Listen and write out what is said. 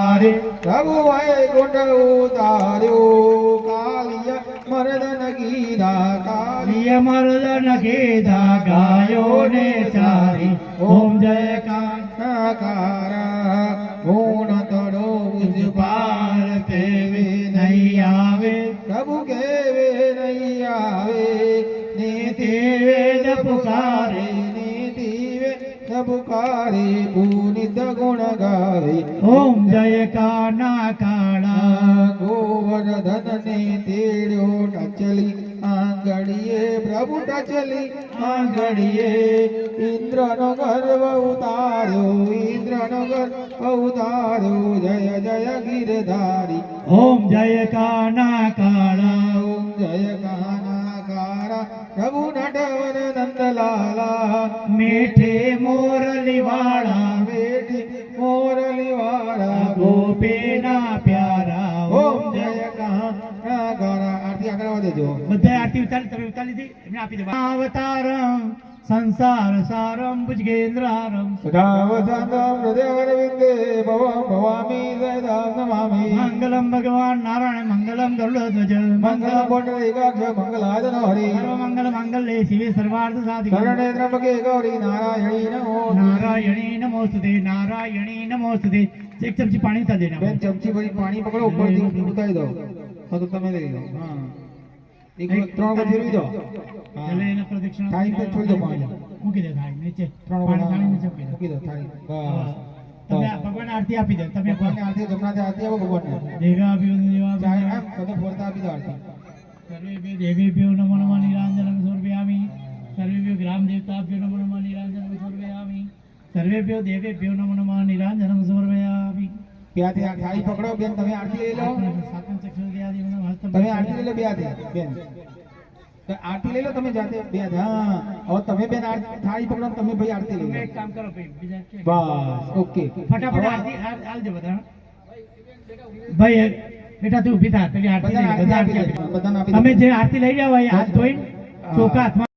તારે પ્રભુ વૈકુંઠ ઉતાર્યો કાલિયા મરદન ગીધા, કાલિયા મરદન ગીધા ગાયો ને ચારી. ઓમ જય કાંતા કારા ગુણ તડો પાર કેવે નહીં આવે? પ્રભુ કેવે નહીં આવે? નીતિ વેદ પુકારે પુકારે પુનિત ગુણ ગાવે ઓમ જય કાના કાળા ગોવર્ધન ને તેડ્યો ટચલી આંગળીએ પ્રભુ ટચલી આંગળીએ ઇન્દ્રનો ગર્વ ઉતાર્યો ઇન્દ્રનો ગર્વ ઉતાર્યો જય જય ગિરધારી ઓમ જય કાના કાળા ઓમ જય કાનાકારા પ્રભુ નટવર નંદલાલા મીઠે કાનાકારા આરતી આગળ વધે જો બધા આરતી ઉતારી તમે ઉતારી લીધી? એમને આપી દે. અવતારમ સંસાર સારમ ભુજગેન્દ્રારમ. સદાવસંતમ હૃદયવરવિંદે ભવમ ભવામી સદામ નમામિ. મંગલમ ભગવાન નારાયણ મંગલમ ગરુડધ્વજ. મંગલ પુંડરીકાક્ષ મંગલાદન હરિ. સર્વમંગલ મંગલે શિવે સર્વાર્થ સાધિકે શરણે ત્રંબકે ગૌરી નારાયણી નમો નારાયણી નમોસ્તુતે નારાયણી નમોસ્તુતે એક ચમચી પાણી તા દેના બે ચમચી ભરી પાણી પકડો ઉપર ઉતારી દો. તો તમે લઈ લો. હા. એક વખત ત્રણ વખત ફેરવી દો. એટલે એને પ્રદક્ષિણા થાળી પર છોડી દો પાણી. મૂકી દે થાળી નીચે ત્રણ વખત નીચે મૂકી દો. થાળી બસ. તમે ભગવાન આરતી આપી દે. તમે ભગવાનને આરતી જમણાથી આરતી આપો ભગવાનને. દેવા અભિયો દેવા ચાહે અભિયો. એમ ફોરતા આપી દો આરતી. સર્વેભ્યો દેવેભ્યો નમો નમઃ નિરાંજનમ સમર્પયામિ સર્વેભ્યો ગ્રામ દેવતાભ્યો નમો નમઃ નિરાંજનમ સમર્પયામિ સર્વેભ્યો દેવેભ્યો નમો નમઃ નિરાંજનમ આ થાળી પકડો બેન તમે આરતી લઈ લો. સાતમ તમે આરતી લઈ લો બે હાથે બેન. આરતી લઈ લો તમે જાતે બે હાથે. હા હવે તમે બેન થાળી પકડો તમે ભાઈ આરતી લઈ લો. એક કામ કરો ભાઈ બીજા બસ ઓકે. ફટાફટ આરતી હાલ- હાલજો બધા ભાઈ બેટા તું ઊભી થા પેલી આરતી લઈ બધા દે. દો. તમે જે આરતી લઈ એ હાથ ધોઈ ચોખા હાથમાં